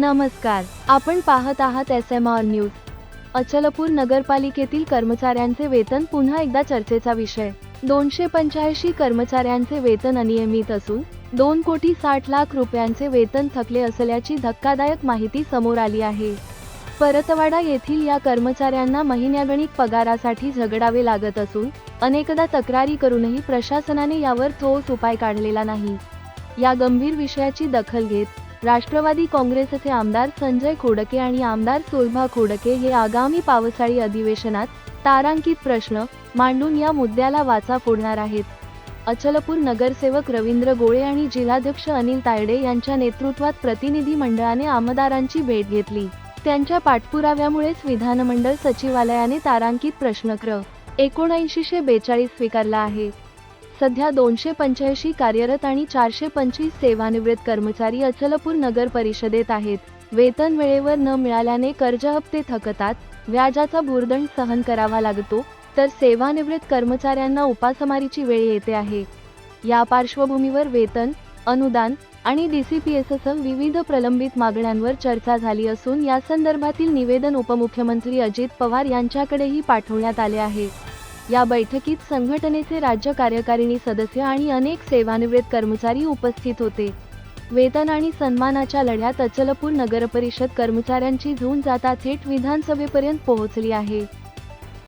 नमस्कार आपण पाहत आहात S M R news. Achalpur नगरपालिकेतील कर्मचाऱ्यांचे वेतन पुन्हा एकदा चर्चेचा विषय. दोनशे पंच्याऐंशी कर्मचाऱ्यांचे वेतन अनियमित असून दोन कोटी साठ लाख रुपयांचे वेतन थकले असल्याची धक्कादायक माहिती समोर आली आहे. परतवाडा येथील या कर्मचाऱ्यांना महिन्यागणिक पगारासाठी झगडावे लागत असून अनेकदा तक्रारी करूनही प्रशासनाने यावर ठोस उपाय काढलेला नाही. या गंभीर विषयाची दखल घेत राष्ट्रवादी काँग्रेसचे आमदार संजय खोडके आणि आमदार सुलभा खोडके हे आगामी पावसाळी अधिवेशनात तारांकित प्रश्न मांडून या मुद्द्याला वाचा फोडणार आहेत. अचलपूर नगरसेवक रवींद्र गोळे आणि जिल्हाध्यक्ष अनिल तायडे यांच्या नेतृत्वात प्रतिनिधी मंडळाने आमदारांची भेट घेतली. त्यांच्या पाठपुराव्यामुळेच विधानमंडळ सचिवालयाने तारांकित प्रश्नक्र एकोणऐंशीशे बेचाळीस स्वीकारला आहे. सध्या दोनशे पंच्याऐंशी कार्यरत आणि चारशे पंचवीस सेवानिवृत्त कर्मचारी अचलपूर नगर परिषदेत आहेत. वेतन वेळेवर न मिळाल्याने कर्ज हप्ते थकतात व्याजाचा भूर्दंड सहन करावा लागतो तर सेवानिवृत्त कर्मचाऱ्यांना उपासमारीची वेळ येते आहे. या पार्श्वभूमीवर वेतन अनुदान आणि डीसीपीएससह विविध प्रलंबित मागण्यांवर चर्चा झाली असून या संदर्भातील निवेदन उपमुख्यमंत्री अजित पवार यांच्याकडेही पाठवण्यात आले आहे. या बैठकीत संघटनेचे राज्य कार्यकारिणी सदस्य आणि अनेक सेवानिवृत्त कर्मचारी उपस्थित होते. वेतन आणि सन्मानाच्या लढ्यात अचलपूर नगरपरिषद कर्मचाऱ्यांची झूंज जाता थेट विधानसभेपर्यंत पोहोचली आहे.